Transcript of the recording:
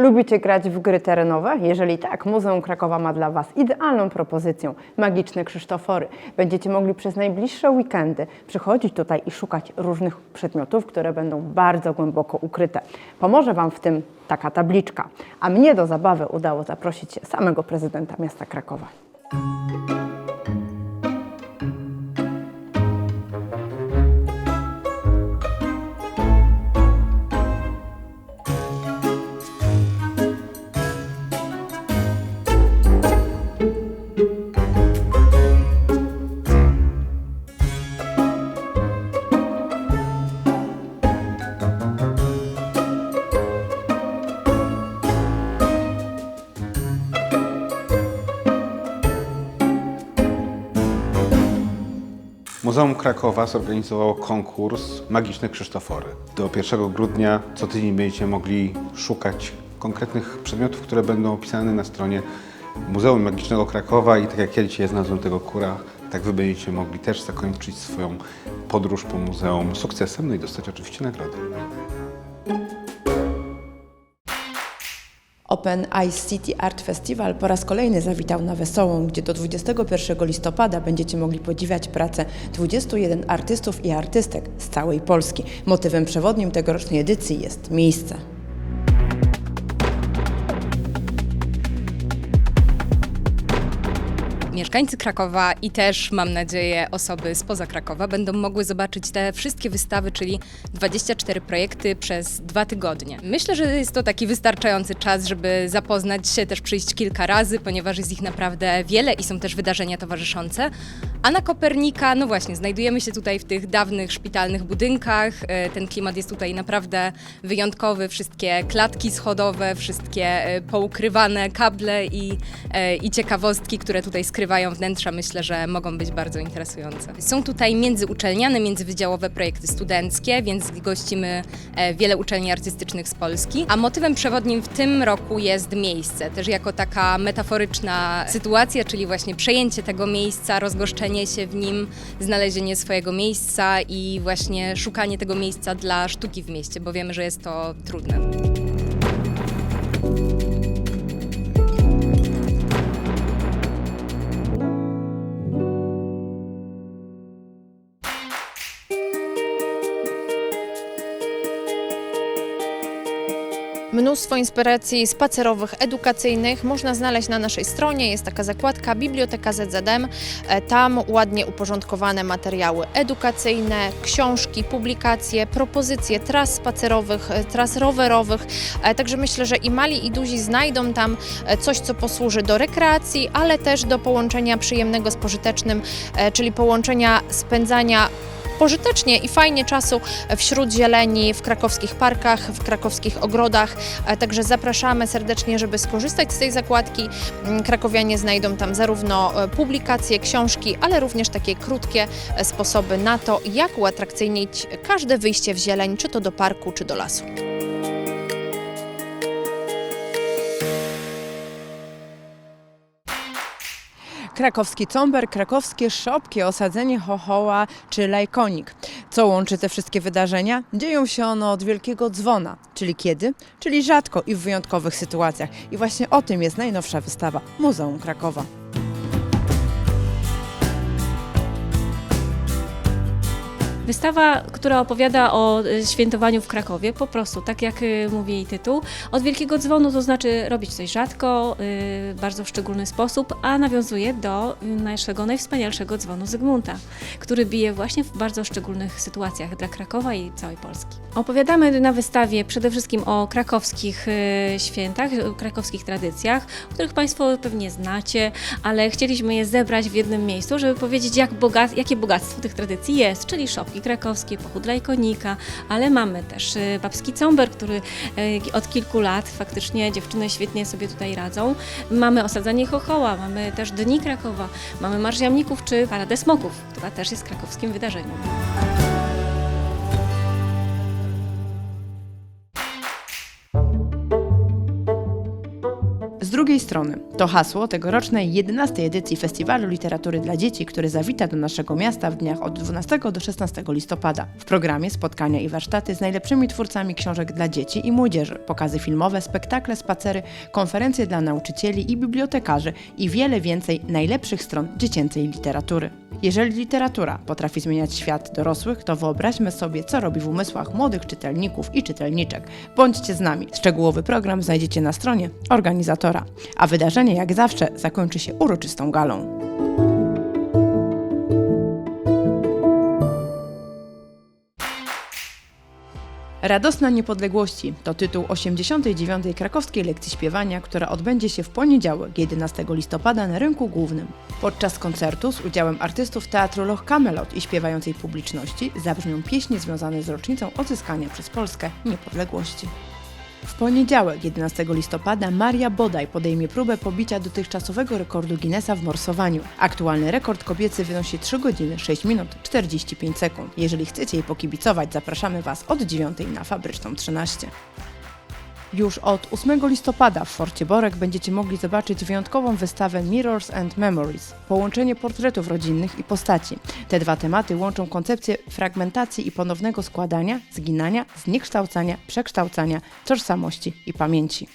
Lubicie grać w gry terenowe? Jeżeli tak, Muzeum Krakowa ma dla Was idealną propozycję. Magiczne Krzysztofory. Będziecie mogli przez najbliższe weekendy przychodzić tutaj i szukać różnych przedmiotów, które będą bardzo głęboko ukryte. Pomoże Wam w tym taka tabliczka. A mnie do zabawy udało zaprosić samego prezydenta miasta Krakowa. Muzeum Krakowa zorganizowało konkurs Magiczne Krzysztofory. Do 1 grudnia co tydzień będziecie mogli szukać konkretnych przedmiotów, które będą opisane na stronie Muzeum Magicznego Krakowa i tak jak ja dzisiaj znalazłem tego kura, tak wy będziecie mogli też zakończyć swoją podróż po muzeum sukcesem, no i dostać oczywiście nagrodę. Open Ice City Art Festival po raz kolejny zawitał na Wesołą, gdzie do 21 listopada będziecie mogli podziwiać pracę 21 artystów i artystek z całej Polski. Motywem przewodnim tegorocznej edycji jest miejsce. Mieszkańcy Krakowa i też, mam nadzieję, osoby spoza Krakowa będą mogły zobaczyć te wszystkie wystawy, czyli 24 projekty przez dwa tygodnie. Myślę, że jest to taki wystarczający czas, żeby zapoznać się, też przyjść kilka razy, ponieważ jest ich naprawdę wiele i są też wydarzenia towarzyszące. A na Kopernika, no właśnie, znajdujemy się tutaj w tych dawnych szpitalnych budynkach. E, Ten klimat jest tutaj naprawdę wyjątkowy. Wszystkie klatki schodowe, wszystkie e, poukrywane kable i, e, i ciekawostki, które tutaj skrywają wnętrza, myślę, że mogą być bardzo interesujące. Są tutaj międzyuczelniane, międzywydziałowe projekty studenckie, więc gościmy e, wiele uczelni artystycznych z Polski. A motywem przewodnim w tym roku jest miejsce, też jako taka metaforyczna sytuacja, czyli właśnie przejęcie tego miejsca, rozgoszczenie się w nim, znalezienie swojego miejsca i właśnie szukanie tego miejsca dla sztuki w mieście, bo wiemy, że jest to trudne. Mnóstwo inspiracji spacerowych, edukacyjnych można znaleźć na naszej stronie. Jest taka zakładka Biblioteka ZZM. E, Tam ładnie uporządkowane materiały edukacyjne, książki, publikacje, propozycje tras spacerowych, e, tras rowerowych. E, Także myślę, że i mali i duzi znajdą tam coś, co posłuży do rekreacji, ale też do połączenia przyjemnego z pożytecznym, czyli połączenia spędzania pożytecznie i fajnie czasu wśród zieleni, w krakowskich parkach, w krakowskich ogrodach. E, Także zapraszamy serdecznie, żeby skorzystać z tej zakładki. Mm, Krakowianie znajdą tam zarówno e, publikacje, książki, ale również takie krótkie e, sposoby na to, jak uatrakcyjnić każde wyjście w zieleń, czy to do parku, czy do lasu. Krakowski Comber, krakowskie szopki, osadzenie chochoła czy lajkonik. Co łączy te wszystkie wydarzenia? Dzieją się one od wielkiego dzwona, czyli kiedy? Czyli rzadko i w wyjątkowych sytuacjach. I właśnie o tym jest najnowsza wystawa Muzeum Krakowa. Wystawa, która opowiada o y, świętowaniu w Krakowie, po prostu, tak jak y, mówi jej tytuł. Od wielkiego dzwonu to znaczy robić coś rzadko, y, bardzo w szczególny sposób, a nawiązuje do naszego najwspanialszego dzwonu Zygmunta, który bije właśnie w bardzo szczególnych sytuacjach dla Krakowa i całej Polski. Opowiadamy na wystawie przede wszystkim o krakowskich świętach, krakowskich tradycjach, których Państwo pewnie znacie, ale chcieliśmy je zebrać w jednym miejscu, żeby powiedzieć, jak jakie bogactwo tych tradycji jest, czyli szopki krakowskie, pochód lajkonika, ale mamy też y, babski comber, który y, od kilku lat faktycznie dziewczyny świetnie sobie tutaj radzą. Mamy osadzanie chochoła, mamy też Dni Krakowa, mamy Marsz Jamników czy Paradę Smoków, która też jest krakowskim wydarzeniem. Z drugiej strony, to hasło tegorocznej 11 edycji Festiwalu Literatury dla Dzieci, który zawita do naszego miasta w dniach od 12 do 16 listopada. W programie spotkania i warsztaty z najlepszymi twórcami książek dla dzieci i młodzieży, pokazy filmowe, spektakle, spacery, konferencje dla nauczycieli i bibliotekarzy i wiele więcej najlepszych stron dziecięcej literatury. Jeżeli literatura potrafi zmieniać świat dorosłych, to wyobraźmy sobie, co robi w umysłach młodych czytelników i czytelniczek. Bądźcie z nami. Szczegółowy program znajdziecie na stronie organizatora. A wydarzenie, jak zawsze, zakończy się uroczystą galą. Radosna Niepodległości to tytuł 89. krakowskiej lekcji śpiewania, która odbędzie się w poniedziałek 11 listopada na rynku głównym. Podczas koncertu z udziałem artystów Teatru Loch Camelot i śpiewającej publiczności zabrzmią pieśni związane z rocznicą odzyskania przez Polskę niepodległości. W poniedziałek 11 listopada Maria Bodaj podejmie próbę pobicia dotychczasowego rekordu Guinnessa w morsowaniu. Aktualny rekord kobiecy wynosi 3 godziny 6 minut 45 sekund. Jeżeli chcecie jej pokibicować, zapraszamy Was od 9 na Fabryczną 13. Już od 8 listopada w Forcie Borek będziecie mogli zobaczyć wyjątkową wystawę Mirrors and Memories połączenie portretów rodzinnych i postaci. Te dwa tematy łączą koncepcję fragmentacji i ponownego składania, zginania, zniekształcania, przekształcania, tożsamości i pamięci.